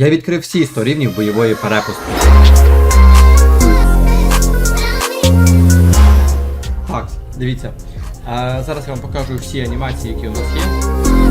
Я відкрив всі 100 рівнів бойової перепустки. Так, дивіться. А, зараз я вам покажу всі анімації, які у нас є.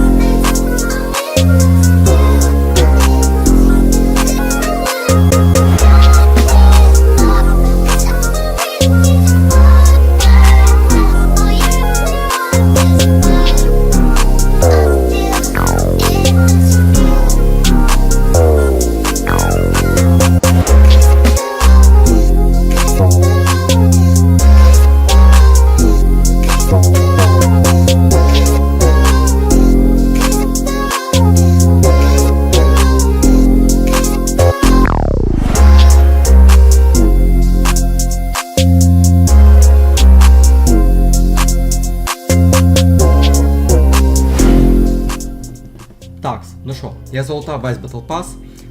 Я залутав весь Battle Pass,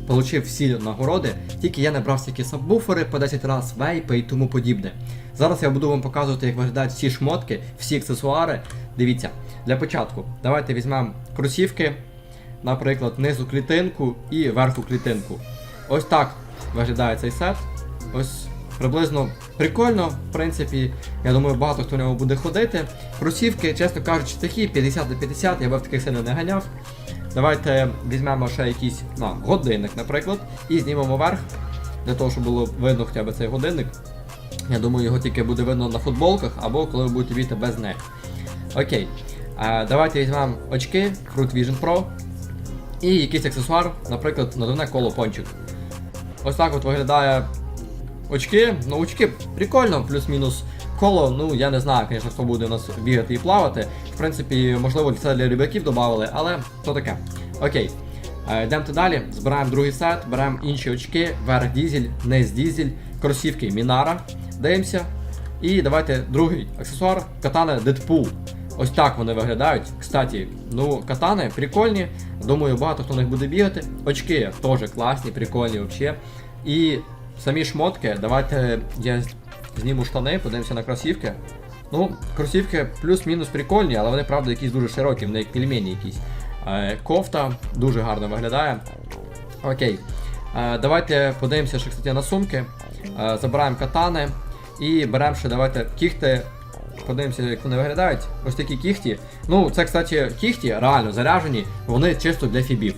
получив всі нагороди, тільки я не брав всякі сабвуфери по 10 раз вейпи і тому подібне. Зараз я буду вам показувати, як виглядають всі шмотки, всі аксесуари. Дивіться, для початку давайте візьмемо кросівки, наприклад, низу клітинку і верху клітинку. Ось так виглядає цей сет. Ось приблизно прикольно, в принципі, я думаю, багато хто в ньому буде ходити. Кросівки, чесно кажучи, такі 50 на 50, я би в таких сильно не ганяв. Давайте візьмемо ще якийсь на, годинник, наприклад, і знімемо верх, для того, щоб було видно хоча б цей годинник. Я думаю, його тільки буде видно на футболках або коли ви будете бігти без них. Окей. Е, давайте візьмемо очки Fruit Vision Pro і якийсь аксесуар, наприклад, надувне коло пончик. Ось так от виглядає очки. Ну, очки прикольно, плюс-мінус коло. Ну, я не знаю, звісно, хто буде у нас бігати і плавати. В принципі, можливо, це для рибаків додали, але то таке. Окей. Е, Йдемо далі, збираємо другий сет, беремо інші очки, верх дізель, низ дізель, кросівки Мінара. Дивимося. І давайте другий аксесуар катана Deadpool. Ось так вони виглядають. Кстати, ну, катани прикольні. Думаю, багато хто в них буде бігати. Очки теж класні, прикольні взагалі. І самі шмотки, давайте я зніму штани, подивимося на кросівки. Ну, кросівки плюс-мінус прикольні, але вони, правда, якісь дуже широкі, вони як пельмені якісь. Е, кофта дуже гарно виглядає. Окей. Е, давайте подивимося, ще, кстати, на сумки. Е, забираємо катани і беремо ще давайте кіхти. Подивимося, як вони виглядають. Ось такі кіхті. Ну, це, кстати, кіхті реально заряжені, вони чисто для фібів.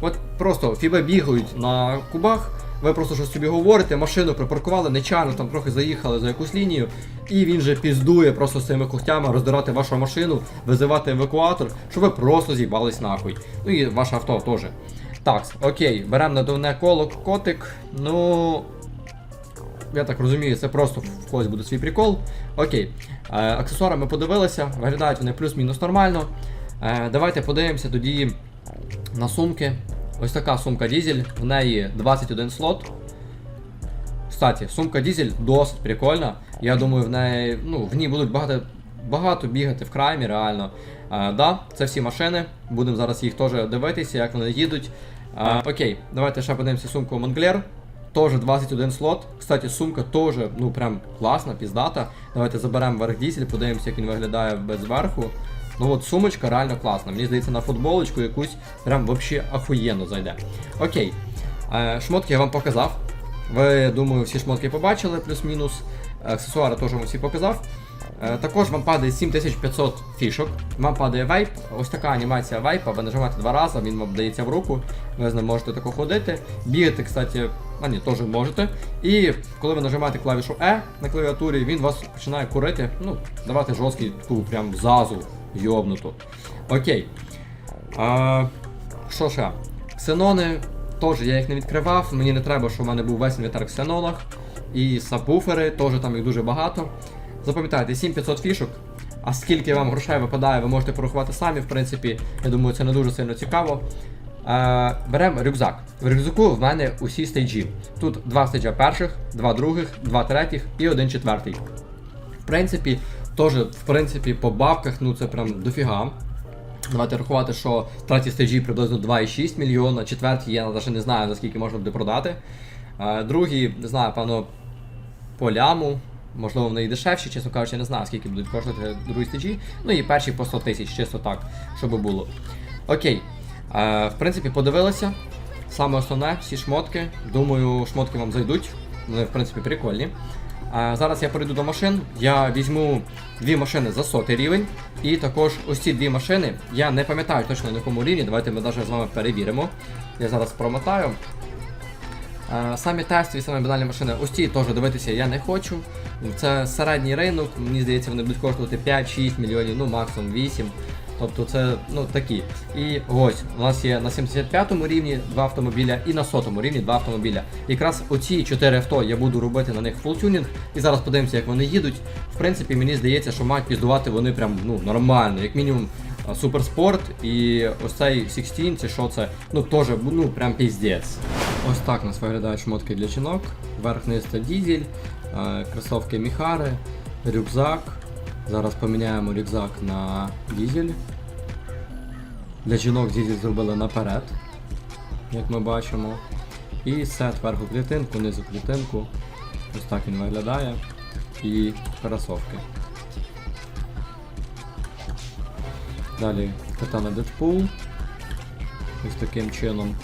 От просто фіби бігають на кубах, ви просто щось собі говорите, машину припаркували, нечайно там трохи заїхали за якусь лінію, і він же піздує просто цими когтями роздирати вашу машину, визивати евакуатор, щоб ви просто з'їбались нахуй. Ну і ваше авто теж. Так, окей, беремо надувне коло котик. Ну. Я так розумію, це просто в когось буде свій прикол. Окей. Е, аксесуари ми подивилися, виглядають вони плюс-мінус нормально. Е, давайте подивимося тоді на сумки. Ось така сумка дізель, в неї 21 слот. Кстати, сумка дізель досить прикольна. Я думаю, в неї, ну, в ній будуть багато, багато бігати в краймі, реально. Е, да, це всі машини. Будемо зараз їх теж дивитися, як вони їдуть. Е, окей, давайте ще подивимося сумку Монклер. Тоже 21 слот. Кстати, сумка теж, ну прям класна, піздата. Давайте заберемо верх дізель, подивимося, як він виглядає без верху. Ну от сумочка реально класна. Мені здається, на футболочку якусь прям вообще ахуєнно зайде. Окей. Е, шмотки я вам показав. Ви, думаю, всі шмотки побачили, плюс-мінус. Аксесуари теж вам всі показав. Е, також вам падає 7500 фішок. Вам падає вейп. Ось така анімація вейпа. Ви нажимаєте два рази, він вам дається в руку. Ви з ним можете тако ходити. Бігати, кстати, а ні, теж можете. І коли ви нажимаєте клавішу E на клавіатурі, він вас починає курити, ну, давати жорсткий таку прям зазу йобнуту. Окей. А, що ще? Ксенони, теж я їх не відкривав. Мені не треба, щоб в мене був весь інвентар в ксенонах. І сабвуфери, теж там їх дуже багато. Запам'ятайте, 7500 фішок. А скільки вам грошей випадає, ви можете порахувати самі, в принципі, я думаю, це не дуже сильно цікаво. Е, беремо рюкзак. В рюкзаку в мене усі стейджі. Тут два стейджа перших, два других, два третіх і один четвертий. В принципі, теж, в принципі, по бабках, ну це прям дофіга. Давайте рахувати, що третій стейджі приблизно 2,6 мільйона, четвертій я навіть не знаю, за скільки можна буде продати. Е, другий, не знаю, певно, по ляму. Можливо, вони і дешевші, чесно кажучи, я не знаю, скільки будуть коштувати другі стежі. Ну і перші по 100 тисяч, чисто так, щоб було. Окей. Е, в принципі, подивилися. Саме основне, всі шмотки. Думаю, шмотки вам зайдуть. Вони, в принципі, прикольні. А зараз я перейду до машин. Я візьму дві машини за сотий рівень. І також ось ці дві машини. Я не пам'ятаю точно на якому рівні. Давайте ми навіть з вами перевіримо. Я зараз промотаю. Е, Самі тестові, самі банальні машини, ось ці теж дивитися я не хочу. Це середній ринок, мені здається, вони будуть коштувати 5-6 мільйонів, ну максимум 8. Тобто це ну такі. І ось у нас є на 75-му рівні два автомобіля і на 100-му рівні два автомобіля. Якраз оці 4 авто я буду робити на них фултюнінг, і зараз подивимося, як вони їдуть. В принципі, мені здається, що мають піздувати вони прям ну нормально, як мінімум. Суперспорт і ось цей 16, це що це? Ну теж ну прям піздець. Ось так нас виглядають шмотки для жінок. Верх-низ це дізель, кросовки Міхари, рюкзак. Зараз поміняємо рюкзак на дізель. Для жінок дізель зробили наперед, як ми бачимо. І сет верху клітинку, низу клітинку. Ось так він виглядає. І кросовки. Далі катана Deadpool. Ось таким чином.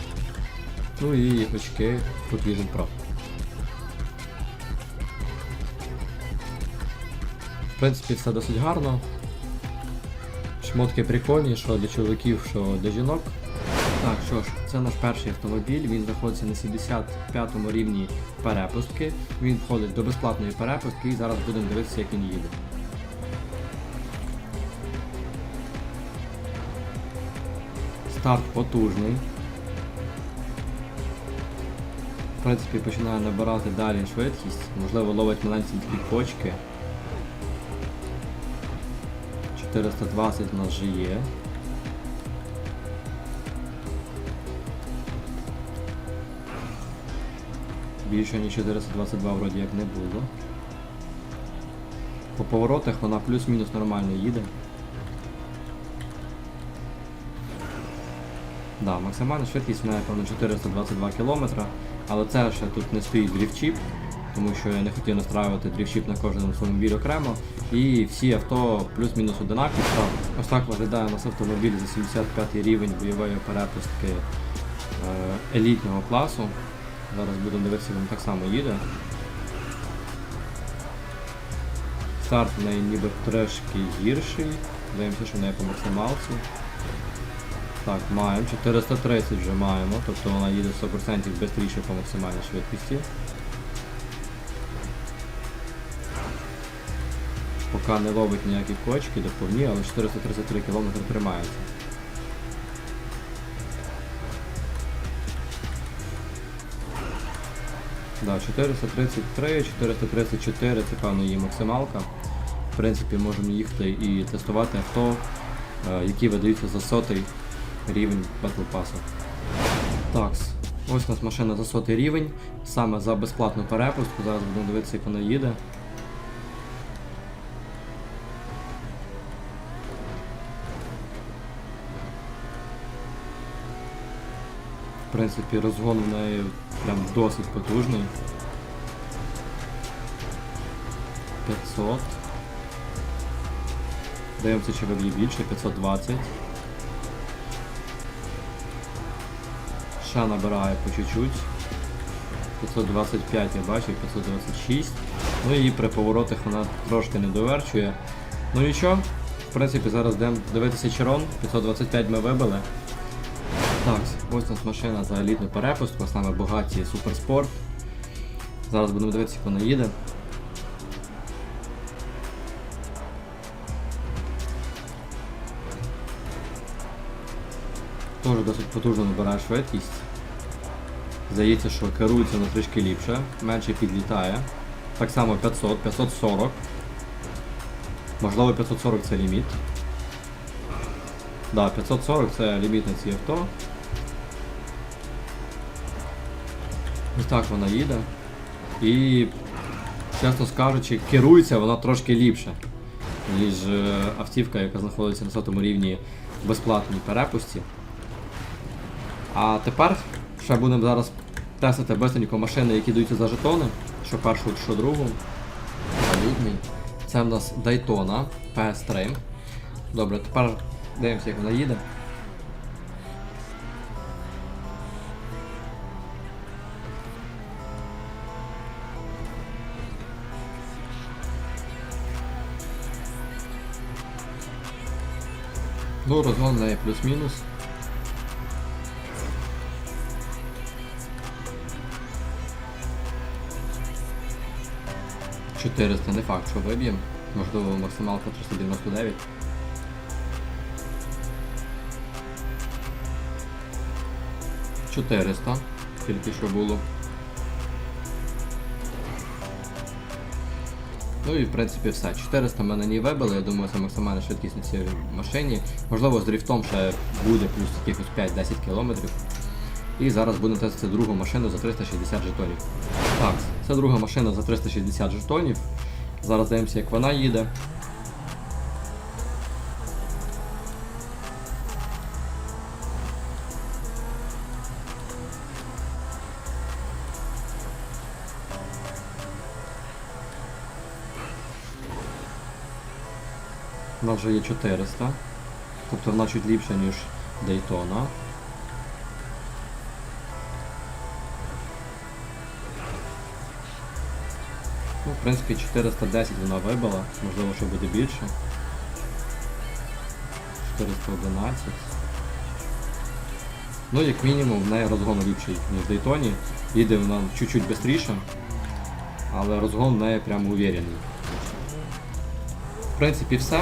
Ну і очки Foot Vision Pro. Принципі, все досить гарно. Шмотки прикольні, що для чоловіків, що для жінок. Так, що ж, це наш перший автомобіль, він знаходиться на 75 рівні перепустки. Він входить до безплатної перепустки і зараз будемо дивитися, як він їде. Старт потужний. В принципі, починає набирати далі швидкість, можливо ловить маленькі підкочки. 420 у нас вже є. Більше ніж 422 вроді як не було. По поворотах вона плюс-мінус нормально їде. Да, максимальна швидкість в неї, певно, 422 км, але це ще тут не стоїть дріфчіп, тому що я не хотів настраювати дріфчіп на кожному автомобілі окремо. І всі авто плюс-мінус одинакові. Ось так виглядає у нас автомобіль за 75 рівень бойової перепустки е, елітного класу. Зараз будемо дивитися, він так само їде. Старт в неї ніби трошки гірший. Дивимося, що в неї по максималці. Так, маємо. 430 вже маємо, тобто вона їде 100% швидше по максимальній швидкості. Поки не ловить ніякі кочки до повні, але 433 км тримається. Да, 433, 434 це певно її максималка. В принципі, можемо їхати і тестувати авто, е, які видаються за сотий рівень Battle Pass. Так, ось у нас машина за сотий рівень, саме за безплатну перепустку. Зараз будемо дивитися, як вона їде. В принципі, розгон в неї прям досить потужний. 500. Дивимося, чи виб'є більше, 520. Ще набирає по чуть-чуть. 525 я бачив, 526. Ну і при поворотах вона трошки не доверчує. Ну нічого, в принципі, зараз йдемо дивитися черон. 525 ми вибили. Так, ось у нас машина за елітну перепустку, саме багаті суперспорт. Зараз будемо дивитися, як вона їде. Теж досить потужно набирає швидкість. Здається, що керується вона трішки ліпше, менше підлітає. Так само 500, 540. Можливо 540 це ліміт. Да, 540 це ліміт на ці авто. Ось так вона їде. І, чесно скажучи, керується вона трошки ліпше, ніж е, автівка, яка знаходиться на сотому рівні в безплатній перепусті. А тепер ще будемо зараз тестити бистренько машини, які даються за жетони, що першу, що другу. Валютний. Це в нас Daytona PS3. Добре, тепер дивимося, як вона їде. Ну, розгон неї плюс-мінус. Чотириста, не факт, що виб'ємо. Можливо, максималка 399. Чотириста. Тільки що було. Ну і в принципі все. 400 ми на ній вибили, я думаю, це максимальна швидкість на цій машині. Можливо, з дрифтом ще буде плюс якихось 5-10 км. І зараз будемо тестити другу машину за 360 жетонів. Так, це друга машина за 360 жетонів. Зараз дивимося, як вона їде. Вона вже є 400. Тобто вона чуть ліпша, ніж Daytona. Ну, в принципі, 410 вона вибила, можливо, що буде більше. 411. Ну, як мінімум, в неї розгон ліпший, ніж в Дейтоні. Їде вона чуть-чуть швидше, але розгон в неї прямо уверений. Принципі, все.